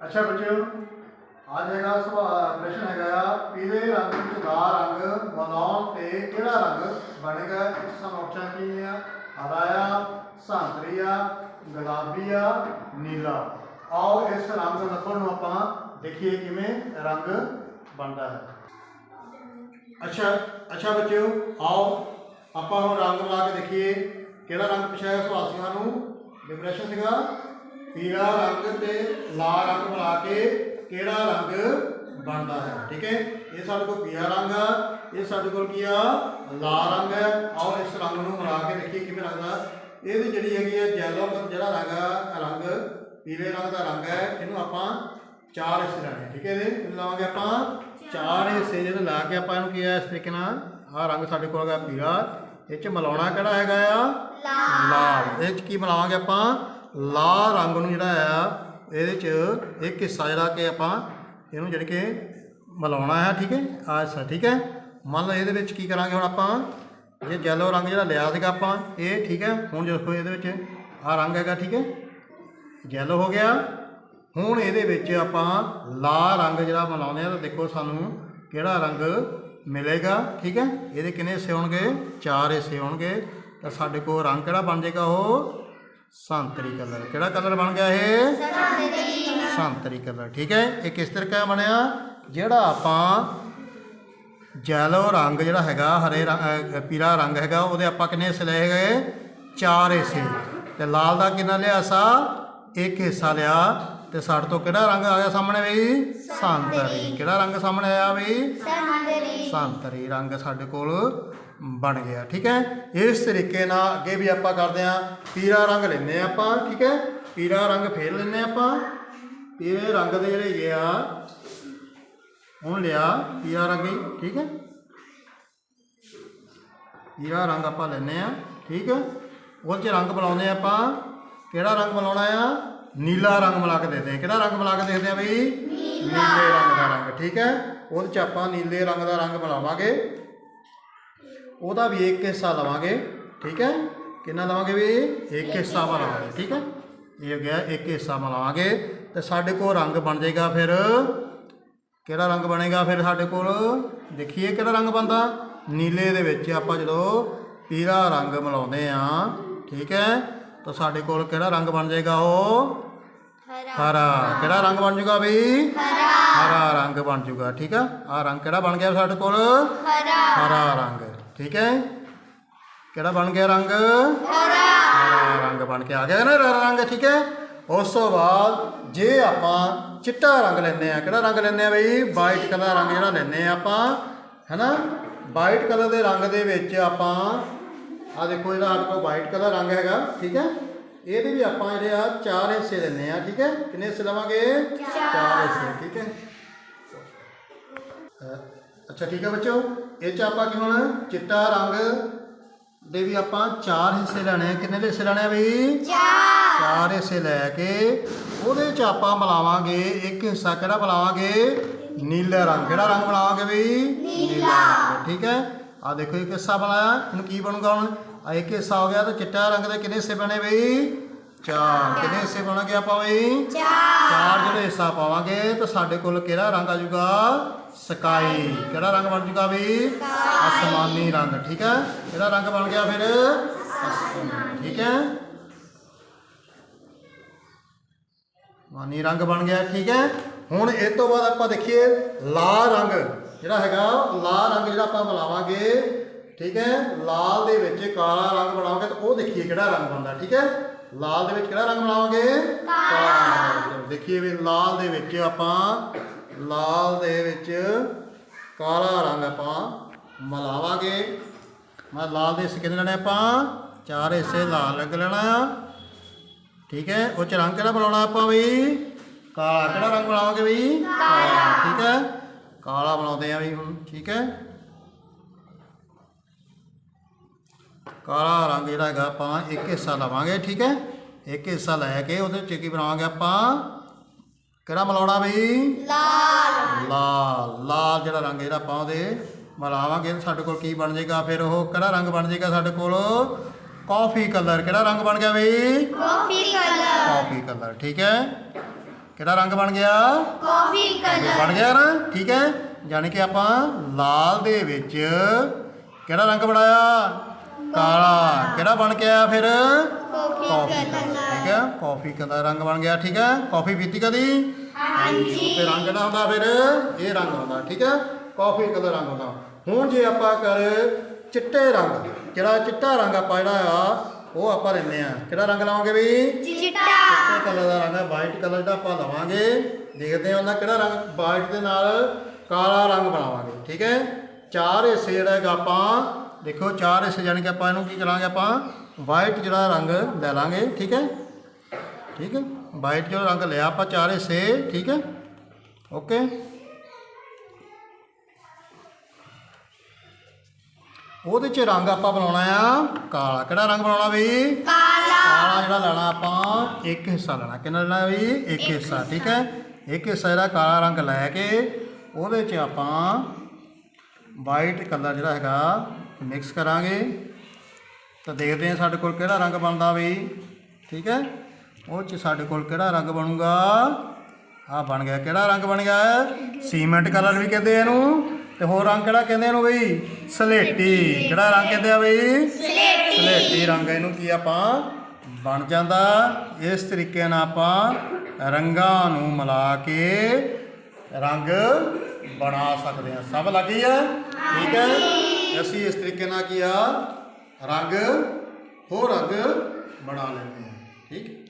ਅੱਛਾ ਬੱਚਿਓ ਅੱਜ ਹੈਗਾ ਸਵਾਲ ਪ੍ਰਸ਼ਨ ਹੈਗਾ ਆ, ਪੀਲੇ ਰੰਗ ਵਿੱਚ ਦਾ ਰੰਗ ਬਣਾਉਣ ਤੇ ਕਿਹੜਾ ਰੰਗ ਬਣੇਗਾ ਇਸ ਸਾਨੂੰ ਆਪਸ਼ਨ ਕੀ ਆ? ਹਰਾ ਆ ਸੰਤਰੀ ਆ ਗੁਲਾਬੀ ਆ ਨੀਲਾ। ਆਓ ਇਸ ਰੰਗ ਲੱਭਣ ਨੂੰ ਆਪਾਂ ਦੇਖੀਏ ਕਿਵੇਂ ਰੰਗ ਬਣਦਾ ਹੈ। ਅੱਛਾ ਅੱਛਾ ਬੱਚਿਓ ਆਓ ਆਪਾਂ ਹੁਣ ਰੰਗ ਲਾ ਕੇ ਦੇਖੀਏ ਕਿਹੜਾ ਰੰਗ ਪੁੱਛਿਆ ਹੈ ਸਵਾਲ ਨੂੰ ਡਿਪਰੈਸ਼ਨ ਸੀਗਾ ਪੀਲਾ ਰੰਗ ਤੇ ਲਾਲ ਰੰਗ ਮਿਲਾ ਕੇ ਕਿਹੜਾ ਰੰਗ ਬਣਦਾ ਹੈ? ਠੀਕ ਹੈ? ਇਹ ਸਾਡੇ ਕੋਲ ਪੀਲਾ ਰੰਗ ਆ ਇਹ ਸਾਡੇ ਕੋਲ ਕੀ ਆ? ਲਾਲ ਰੰਗ ਹੈ। ਆਓ ਇਸ ਰੰਗ ਨੂੰ ਮਿਲਾ ਕੇ ਦੇਖੀਏ ਕਿਵੇਂ ਲੱਗਦਾ। ਇਹਦੀ ਜਿਹੜੀ ਹੈਗੀ ਹੈ ਯੈਲੋ ਜਿਹੜਾ ਰੰਗ ਆ ਰੰਗ ਪੀਲੇ ਰੰਗ ਦਾ ਰੰਗ ਹੈ ਇਹਨੂੰ ਆਪਾਂ ਚਾਰ ਹਿੱਸੇ ਲੈਣੇ ਠੀਕ ਹੈ ਇਹਦੇ ਇਹਨੂੰ ਲਾਵਾਂਗੇ ਆਪਾਂ ਚਾਰ ਹਿੱਸੇ। ਜਿਹੜੇ ਲਾ ਕੇ ਆਪਾਂ ਇਹਨੂੰ ਕੀ ਹੈ ਇਸ ਤਰੀਕੇ ਨਾਲ ਆਹ ਰੰਗ ਸਾਡੇ ਕੋਲ ਹੈਗਾ ਪੀਲਾ। ਇਹ ਚ ਮਿਲਾਉਣਾ ਕਿਹੜਾ ਹੈਗਾ ਆ? ਲਾਲ। ਇਹ ਚ ਕੀ ਮਿਲਾਵਾਂਗੇ ਆਪਾਂ? ਲਾਲ ਰੰਗ ਨੂੰ ਜਿਹੜਾ ਆ, ਇਹਦੇ ਚ ਇੱਕ ਹਿੱਸਾ ਜਿਹੜਾ ਕਿ ਆਪਾਂ ਇਹਨੂੰ ਜਿਹੜੀ ਕਿ ਮਿਲਾਉਣਾ ਹੈ, ਠੀਕ ਹੈ? ਆਹ ਹਿੱਸਾ ਠੀਕ ਹੈ। ਮੰਨ ਲਓ ਇਹਦੇ ਵਿੱਚ ਕੀ ਕਰਾਂਗੇ ਹੁਣ ਆਪਾਂ? ਇਹ ਯੈਲੋ ਰੰਗ ਜਿਹੜਾ ਲਿਆ ਸੀਗਾ ਆਪਾਂ, ਇਹ ਠੀਕ ਹੈ? ਹੁਣ ਦੇਖੋ ਇਹਦੇ ਵਿੱਚ ਆਹ ਰੰਗ ਹੈਗਾ, ਠੀਕ ਹੈ? ਜੈਲੋ ਹੋ ਗਿਆ। ਹੁਣ ਇਹਦੇ ਵਿੱਚ ਆਪਾਂ ਲਾਲ ਰੰਗ ਜਿਹੜਾ ਮਿਲਾਉਂਦੇ ਆ ਤਾਂ ਦੇਖੋ ਸਾਨੂੰ ਕਿਹੜਾ ਰੰਗ ਮਿਲੇਗਾ, ਠੀਕ ਹੈ? ਇਹਦੇ ਕਿੰਨੇ ਹਿੱਸੇ ਹੋਣਗੇ? ਚਾਰ ਹਿੱਸੇ ਹੋਣਗੇ। ਤਾਂ ਸਾਡੇ ਕੋਲ ਰੰਗ ਕਿਹੜਾ ਬਣ ਜਾਏਗਾ ਉਹ? ਸੰਤਰੀ ਕਲਰ। ਕਿਹੜਾ ਕਲਰ ਬਣ ਗਿਆ ਇਹ? ਸੰਤਰੀ ਕਲਰ। ਠੀਕ ਹੈ? ਇਹ ਕਿਸ ਤਰ੍ਹਾਂ ਬਣਿਆ? ਜਿਹੜਾ ਆਪਾਂ ਜੈਲੋ ਰੰਗ ਜਿਹੜਾ ਹੈਗਾ ਹਰੇ ਪੀਲਾ ਰੰਗ ਹੈਗਾ ਉਹਦੇ ਆਪਾਂ ਕਿੰਨੇ ਹਿੱਸੇ ਲਏ ਗਏ ਚਾਰ ਹਿੱਸੇ। ਤੇ ਲਾਲ ਦਾ ਕਿੰਨਾ ਲਿਆ ਸਾ? ਇੱਕ ਹਿੱਸਾ ਲਿਆ। ਤੇ ਸਾਡੇ ਤੋਂ ਕਿਹੜਾ ਰੰਗ ਆ ਗਿਆ ਸਾਹਮਣੇ ਬਈ? ਸੰਤਰੀ। ਕਿਹੜਾ ਰੰਗ ਸਾਹਮਣੇ ਆਇਆ ਬਈ? ਸੰਤਰੀ ਰੰਗ ਸਾਡੇ ਕੋਲ ਬਣ ਗਿਆ ਠੀਕ ਹੈ? ਇਸ ਤਰੀਕੇ ਨਾਲ ਅੱਗੇ ਵੀ ਆਪਾਂ ਕਰਦੇ ਹਾਂ ਪੀਲਾ ਰੰਗ ਲੈਨੇ ਆ ਆਪਾਂ ਠੀਕ ਹੈ? ਪੀਲਾ ਰੰਗ ਫੇਰ ਲੈਨੇ ਆਪਾਂ। ਪੀਲੇ ਰੰਗ ਦੇ ਜਿਹੜੇ ਹੈਗੇ ਆ ਹੁਣ ਲਿਆ ਪੀਲਾ ਰੰਗ ਹੀ ਠੀਕ ਹੈ? ਪੀਲਾ ਰੰਗ ਆਪਾਂ ਲੈਨੇ ਆ ਠੀਕ ਹੈ? ਉਹ 'ਚ ਰੰਗ ਬਣਾਉਂਦੇ ਆ ਆਪਾਂ। ਕਿਹੜਾ ਰੰਗ ਬਣਾਉਣਾ ਆ? ਨੀਲਾ ਰੰਗ ਮਿਲਾ ਕੇ ਦੇਖਦੇ ਆ ਕਿਹੜਾ ਰੰਗ ਮਿਲਾ ਕੇ ਦੇਖਦੇ ਆ ਬਈ? ਨੀਲੇ। ਰੰਗ ਦਾ ਰੰਗ ਠੀਕ ਹੈ? ਉਹਦੇ 'ਚ ਆਪਾਂ ਨੀਲੇ ਰੰਗ ਦਾ ਰੰਗ ਬਣਾਵਾਂਗੇ ਉਹਦਾ ਵੀ ਇੱਕ ਹਿੱਸਾ ਲਵਾਂਗੇ ਠੀਕ ਹੈ? ਕਿੰਨਾ ਲਵਾਂਗੇ ਵੀ ਇੱਕ ਹਿੱਸਾ ਬਣਾਵਾਂਗੇ ਠੀਕ ਹੈ? ਇਹ ਹੋ ਗਿਆ ਇੱਕ ਹਿੱਸਾ ਬਣਾਵਾਂਗੇ ਤੇ ਸਾਡੇ ਕੋਲ ਰੰਗ ਬਣ ਜਾਏਗਾ ਫਿਰ ਕਿਹੜਾ ਰੰਗ ਬਣੇਗਾ ਫਿਰ ਸਾਡੇ ਕੋਲ? ਦੇਖੀਏ ਕਿਹੜਾ ਰੰਗ ਬਣਦਾ। ਨੀਲੇ ਦੇ ਵਿੱਚ ਆਪਾਂ ਜਦੋਂ ਪੀਲਾ ਰੰਗ ਮਿਲਾਉਂਦੇ ਆ ਠੀਕ ਹੈ? ਤਾਂ ਸਾਡੇ ਕੋਲ ਕਿਹੜਾ ਰੰਗ ਬਣ ਜਾਏਗਾ ਉਹ? ਹਰਾ। ਕਿਹੜਾ ਰੰਗ ਬਣ ਜਾਊਗਾ ਬਈ ਹਰਾ। ਰੰਗ ਬਣ ਜਾਊਗਾ ਠੀਕ ਆ? ਆ ਰੰਗ ਕਿਹੜਾ ਬਣ ਗਿਆ ਸਾਡੇ ਕੋਲ? ਹਰਾ ਰੰਗ। ਠੀਕ ਹੈ? ਕਿਹੜਾ ਬਣ ਗਿਆ ਰੰਗ? ਹਰਾ ਰੰਗ ਬਣ ਕੇ ਆ ਗਿਆ ਨਾ ਹਰਾ ਰੰਗ ਠੀਕ ਹੈ? ਉਸ ਤੋਂ ਬਾਅਦ ਜੇ ਆਪਾਂ ਚਿੱਟਾ ਰੰਗ ਲੈਂਦੇ ਆ ਕਿਹੜਾ ਰੰਗ ਲੈਂਦੇ ਆ ਬਈ? ਵਾਈਟ ਕਲਰ ਰੰਗ ਜਿਹੜਾ ਲੈਂਦੇ ਆ ਆਪਾਂ ਹੈਨਾ? ਵਾਈਟ ਕਲਰ ਦੇ ਰੰਗ ਦੇ ਵਿੱਚ ਆਪਾਂ ਆ ਦੇਖੋ ਜਿਹੜਾ ਕੋਲ ਵਾਈਟ ਕਲਰ ਰੰਗ ਹੈਗਾ ਠੀਕ ਹੈ? ਇਹਦੇ ਵੀ ਆਪਾਂ ਜਿਹੜੇ ਆ ਚਾਰ ਹਿੱਸੇ ਲੈਂਦੇ ਆ ਠੀਕ ਹੈ? ਕਿੰਨੇ ਹਿੱਸੇ ਲਵਾਂਗੇ? ਚਾਰ। ਹਿੱਸੇ ਠੀਕ ਹੈ। ਅੱਛਾ ਠੀਕ ਹੈ ਬੱਚੋ ਇਹ ਚ ਆਪਾਂ ਕੀ ਹੁਣ? ਚਿੱਟਾ ਰੰਗ ਦੇ ਵੀ ਆਪਾਂ ਚਾਰ ਹਿੱਸੇ ਲੈਣੇ ਆ। ਕਿੰਨੇ ਦੇ ਹਿੱਸੇ ਲੈਣੇ ਆ ਬਈ? ਚਾਰ। ਹਿੱਸੇ ਲੈ ਕੇ ਉਹਦੇ ਚ ਆਪਾਂ ਮਿਲਾਵਾਂਗੇ ਇੱਕ ਹਿੱਸਾ ਕਿਹੜਾ ਮਿਲਾਵਾਂਗੇ? ਨੀਲਾ ਰੰਗ। ਕਿਹੜਾ ਰੰਗ ਮਿਲਾਵਾਂਗੇ ਬਈ? ਨੀਲਾ। ਠੀਕ ਹੈ। ਆ ਦੇਖੋ ਇੱਕ ਹਿੱਸਾ ਬਣਾਇਆ। ਇਹਨੂੰ ਕੀ ਬਣੂਗਾ ਹੁਣ? ਆ ਇੱਕ ਹਿੱਸਾ ਹੋ ਗਿਆ ਤਾਂ ਚਿੱਟਾ ਰੰਗ ਦੇ ਕਿੰਨੇ ਹਿੱਸੇ ਬਣੇ ਬਈ? ਚਾਰ। ਕਿੰਨੇ ਹਿੱਸੇ ਬਣਾਂਗੇ ਆਪਾਂ ਬਈ? ਚਾਰ। ਜਿਹੜੇ ਹਿੱਸਾ ਪਾਵਾਂਗੇ ਤਾਂ ਸਾਡੇ ਕੋਲ ਕਿਹੜਾ ਰੰਗ ਆ ਜਾਊਗਾ? ਸਕਾਈ। ਕਿਹੜਾ ਰੰਗ ਬਣ ਜਾਊਗਾ ਵੀ ਅਸਮਾਨੀ ਰੰਗ ਠੀਕ ਹੈ? ਕਿਹੜਾ ਰੰਗ ਬਣ ਗਿਆ ਫਿਰ? ਠੀਕ ਹੈ? ਅਸਮਾਨੀ ਰੰਗ ਬਣ ਗਿਆ ਠੀਕ ਹੈ? ਹੁਣ ਇਹ ਤੋਂ ਬਾਅਦ ਆਪਾਂ ਦੇਖੀਏ ਲਾਲ ਰੰਗ। ਜਿਹੜਾ ਹੈਗਾ ਲਾਲ ਰੰਗ ਜਿਹੜਾ ਆਪਾਂ ਮਿਲਾਵਾਂਗੇ ਠੀਕ ਹੈ? ਲਾਲ ਦੇ ਵਿੱਚ ਕਾਲਾ ਰੰਗ ਬਣਾਵਾਂਗੇ ਤਾਂ ਉਹ ਦੇਖੀਏ ਕਿਹੜਾ ਰੰਗ ਬਣਦਾ ਠੀਕ ਹੈ? ਲਾਲ ਦੇ ਵਿੱਚ ਕਿਹੜਾ ਰੰਗ ਬਣਾਵਾਂਗੇ? ਕਾਲਾ। ਦੇਖੀਏ ਵੀ ਲਾਲ ਦੇ ਵਿੱਚ ਆਪਾਂ ਲਾਲ ਦੇ ਵਿੱਚ ਕਾਲਾ ਰੰਗ ਆਪਾਂ ਮਿਲਾਵਾਂਗੇ। ਮੈਂ ਲਾਲ ਦੇ ਹਿੱਸੇ ਕਿੰਨੇ ਲੈਣੇ ਆਪਾਂ? ਚਾਰ ਹਿੱਸੇ ਲਾਲ ਰੰਗ ਲੈਣਾ। ਆ ਠੀਕ ਹੈ ਉਹ ਚ ਰੰਗ ਕਿਹੜਾ ਬਣਾਉਣਾ ਆਪਾਂ ਵੀ? ਕਾਲਾ। ਕਿਹੜਾ ਰੰਗ ਬਣਾਵਾਂਗੇ ਵੀ? ਕਾਲਾ। ਠੀਕ ਹੈ ਕਾਲਾ ਬਣਾਉਂਦੇ ਆ ਵੀ ਹੁਣ ਠੀਕ ਹੈ। ਕਾਲਾ ਰੰਗ ਜਿਹੜਾ ਹੈਗਾ ਆਪਾਂ ਇੱਕ ਹਿੱਸਾ ਲਵਾਂਗੇ ਠੀਕ ਹੈ? ਇੱਕ ਹਿੱਸਾ ਲੈ ਕੇ ਉਹਦੇ ਚ ਕੀ ਬਣਾਵਾਂਗੇ ਆਪਾਂ? ਕਿਹੜਾ ਮਿਲਾਉਣਾ ਬਈ? ਲਾਲ। ਲਾਲ। ਲਾਲ ਜਿਹੜਾ ਰੰਗ ਜਿਹੜਾ ਆਪਾਂ ਉਹਦੇ ਮਿਲਾਵਾਂਗੇ। ਸਾਡੇ ਕੋਲ ਕੀ ਬਣ ਜਾਏਗਾ? ਫਿਰ ਉਹ ਕਿਹੜਾ ਰੰਗ ਬਣ ਜਾਏਗਾ ਸਾਡੇ ਕੋਲ? Coffee colour. ਕਿਹੜਾ ਰੰਗ ਬਣ ਗਿਆ ਬਈ? ਕਾਫੀ ਕਲਰ। ਕਾਫੀ ਕਲਰ ਠੀਕ ਹੈ? ਕਿਹੜਾ ਰੰਗ ਬਣ ਗਿਆ? Coffee colour. ਬਣ ਗਿਆ ਨਾ? ਠੀਕ ਹੈ? ਯਾਨੀ ਕਿ ਆਪਾਂ ਲਾਲ ਦੇ ਵਿੱਚ ਕਿਹੜਾ ਰੰਗ ਬਣਾਇਆ? ਕਾਲਾ। ਕਿਹੜਾ ਬਣ ਕੇ ਆਇਆ ਫਿਰ? ਕਾਫੀ ਠੀਕ ਹੈ ਕਾਫੀ ਕਲਰ ਰੰਗ ਬਣ ਗਿਆ ਠੀਕ ਹੈ। ਕਾਫੀ ਪੀਤੀ ਕਦੀ? ਹਾਂਜੀ। ਤੇ ਰੰਗ ਕਿਹੜਾ ਹੁੰਦਾ ਫਿਰ? ਇਹ ਰੰਗ ਹੁੰਦਾ ਠੀਕ ਹੈ। ਕਾਫੀ ਕਲਰ ਰੰਗ ਹੁੰਦਾ। ਹੁਣ ਜੇ ਆਪਾਂ ਕਰ ਚਿੱਟੇ ਰੰਗ ਜਿਹੜਾ ਚਿੱਟਾ ਰੰਗ ਆਪਾਂ ਜਿਹੜਾ ਆ ਉਹ ਆਪਾਂ ਲੈਂਦੇ ਆ ਕਿਹੜਾ ਰੰਗ ਲਾਵਾਂਗੇ ਵੀ ਚਿੱਟਾ। ਚਿੱਟੇ ਕਲਰ ਦਾ ਰੰਗ ਹੈ ਵਾਈਟ ਕਲਰ ਦਾ ਆਪਾਂ ਲਵਾਂਗੇ। ਦੇਖਦੇ ਹਾਂ ਉਹਦਾ ਕਿਹੜਾ ਰੰਗ ਵਾਈਟ ਦੇ ਨਾਲ ਕਾਲਾ ਰੰਗ ਬਣਾਵਾਂਗੇ ਠੀਕ ਹੈ। ਚਾਰ ਹਿੱਸੇ ਜਿਹੜਾ ਹੈਗਾ ਆਪਾਂ ਦੇਖੋ ਚਾਰ ਹਿੱਸੇ ਜਾਣੀ ਕਿ ਆਪਾਂ ਇਹਨੂੰ ਕੀ ਕਰਾਂਗੇ ਆਪਾਂ ਵਾਈਟ ਜਿਹੜਾ ਰੰਗ ਲੈ ਲਾਂਗੇ ਠੀਕ ਹੈ? ਠੀਕ ਹੈ? ਵਾਈਟ ਜਿਹੜਾ ਰੰਗ ਲਿਆ ਆਪਾਂ ਚਾਰ ਹਿੱਸੇ ਠੀਕ ਹੈ? ਓਕੇ ਉਹਦੇ ਚ ਰੰਗ ਆਪਾਂ ਬਣਾਉਣਾ ਆ ਕਾਲਾ। ਕਿਹੜਾ ਰੰਗ ਬਣਾਉਣਾ ਬਈ? ਕਾਲਾ। ਕਾਲਾ ਜਿਹੜਾ ਲੈਣਾ ਆਪਾਂ ਇੱਕ ਹਿੱਸਾ ਲੈਣਾ। ਕਿੰਨਾ ਲੈਣਾ ਵੀ ਇੱਕ ਹਿੱਸਾ ਠੀਕ ਹੈ? ਇੱਕ ਹਿੱਸਾ ਜਿਹੜਾ ਕਾਲਾ ਰੰਗ ਲੈ ਕੇ ਉਹਦੇ 'ਚ ਆਪਾਂ ਵਾਈਟ ਕਲਰ ਜਿਹੜਾ ਹੈਗਾ ਮਿਕਸ ਕਰਾਂਗੇ। ਤਾਂ ਦੇਖਦੇ ਹਾਂ ਸਾਡੇ ਕੋਲ ਕਿਹੜਾ ਰੰਗ ਬਣਦਾ ਵੀ ਠੀਕ ਹੈ? ਉਹ 'ਚ ਸਾਡੇ ਕੋਲ ਕਿਹੜਾ ਰੰਗ ਬਣੂਗਾ? ਆ ਬਣ ਗਿਆ। ਕਿਹੜਾ ਰੰਗ ਬਣ ਗਿਆ? ਸੀਮੈਂਟ ਕਲਰ ਵੀ ਕਹਿੰਦੇ ਆ ਇਹਨੂੰ। ਤੇ ਹੋਰ ਰੰਗ ਕਿਹੜਾ ਕਹਿੰਦੇ ਆ ਇਹਨੂੰ ਬਈ? ਸਲੇਟੀ। ਕਿਹੜਾ ਰੰਗ ਕਹਿੰਦੇ ਆ ਬਈ? ਸਲੇਟੀ। ਸਲੇਟੀ ਰੰਗ ਇਹਨੂੰ ਕੀ ਆਪਾਂ ਬਣ ਜਾਂਦਾ? ਇਸ ਤਰੀਕੇ ਨਾਲ ਆਪਾਂ ਰੰਗਾਂ ਨੂੰ ਮਿਲਾ ਕੇ ਰੰਗ ਬਣਾ ਸਕਦੇ ਹਾਂ। ਸਭ ਲੱਗੀ ਹੈ ਠੀਕ ਹੈ? ਅਸੀਂ ਇਸ ਤਰੀਕੇ ਨਾਲ ਕੀ ਆ? ਰੰਗ ਹੋਰ ਰੰਗ ਬਣਾ ਲੈਂਦੇ ਹਾਂ। ਠੀਕ?